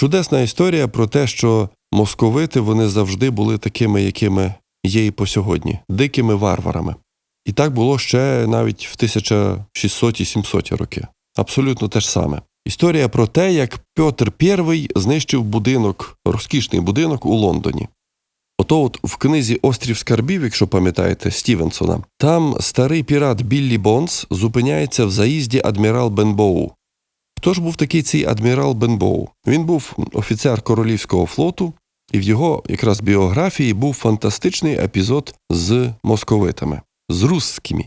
Чудесна історія про те, що московити вони завжди були такими, якими є і по сьогодні, дикими варварами. І так було ще навіть в 1600-700 роки. Абсолютно те ж саме. Історія про те, як Петр І знищив будинок, розкішний будинок у Лондоні. Ото от в книзі Острів скарбів, якщо пам'ятаєте, Стівенсона, там старий пірат Біллі Бонс зупиняється в заїзді адмірал Бенбоу. Хто ж був такий цей адмірал Бенбоу? Він був офіцер королівського флоту, і в його якраз біографії був фантастичний епізод з московитами, з русскими.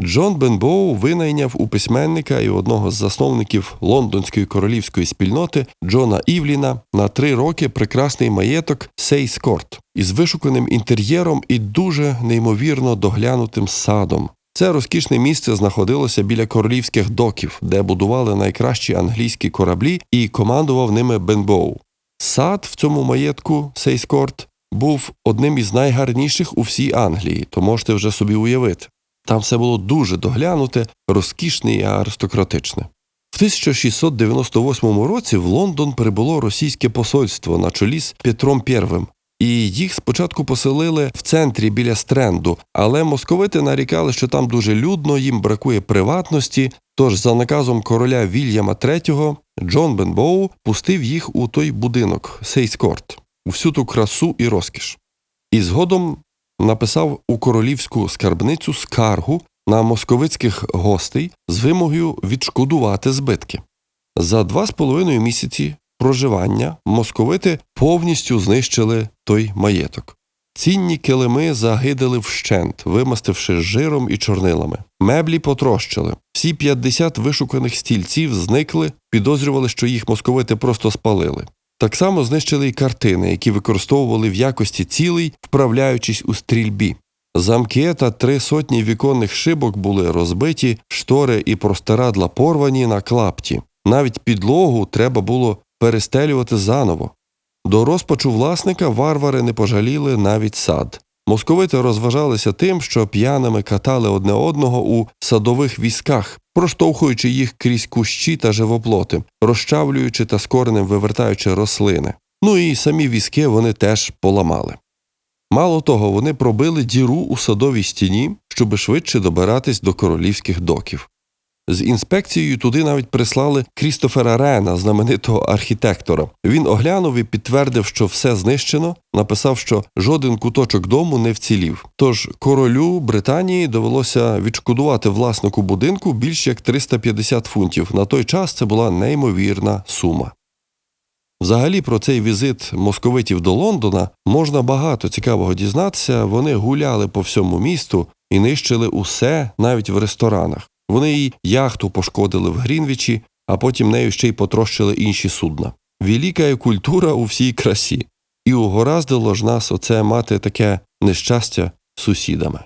Джон Бенбоу винайняв у письменника і одного з засновників лондонської королівської спільноти Джона Івліна на три роки прекрасний маєток Сейскорт із вишуканим інтер'єром і дуже неймовірно доглянутим садом. Це розкішне місце знаходилося біля королівських доків, де будували найкращі англійські кораблі, і командував ними Бенбоу. Сад в цьому маєтку Сейскорт був одним із найгарніших у всій Англії, то можете вже собі уявити. Там все було дуже доглянуте, розкішне і аристократичне. В 1698 році в Лондон прибуло російське посольство на чолі з Петром І, і їх спочатку поселили в центрі біля стренду, але московити нарікали, що там дуже людно, їм бракує приватності. Тож, за наказом короля Вільяма III, Джон Бенбоу пустив їх у той будинок Сейскорт, у всю ту красу і розкіш. І згодом написав у королівську скарбницю скаргу на московицьких гостей з вимогою відшкодувати збитки. За два з половиною місяці проживання московити повністю знищили той маєток. Цінні килими загидали вщент, вимастивши жиром і чорнилами. Меблі потрощили. Всі 50 вишуканих стільців зникли, підозрювали, що їх московити просто спалили. Так само знищили й картини, які використовували в якості цілей, вправляючись у стрільбі. Замки та три сотні віконних шибок були розбиті, штори і простирадла порвані на клапті. Навіть підлогу треба було перестелювати заново. До розпачу власника варвари не пожаліли навіть сад. Московити розважалися тим, що п'яними катали одне одного у садових візках, проштовхуючи їх крізь кущі та живоплоти, розчавлюючи та з коренем вивертаючи рослини. Ну і самі візки вони теж поламали. Мало того, вони пробили діру у садовій стіні, щоб швидше добиратись до королівських доків. З інспекцією туди навіть прислали Крістофера Рена, знаменитого архітектора. Він оглянув і підтвердив, що все знищено, написав, що жоден куточок дому не вцілів. Тож королю Британії довелося відшкодувати власнику будинку більш як 350 фунтів. На той час це була неймовірна сума. Взагалі про цей візит московитів до Лондона можна багато цікавого дізнатися. Вони гуляли по всьому місту і нищили усе навіть в ресторанах. Вони їй яхту пошкодили в Грінвічі, а потім нею ще й потрощили інші судна. Велика культура у всій красі, і угораздило ж нас оце мати таке нещастя з сусідами.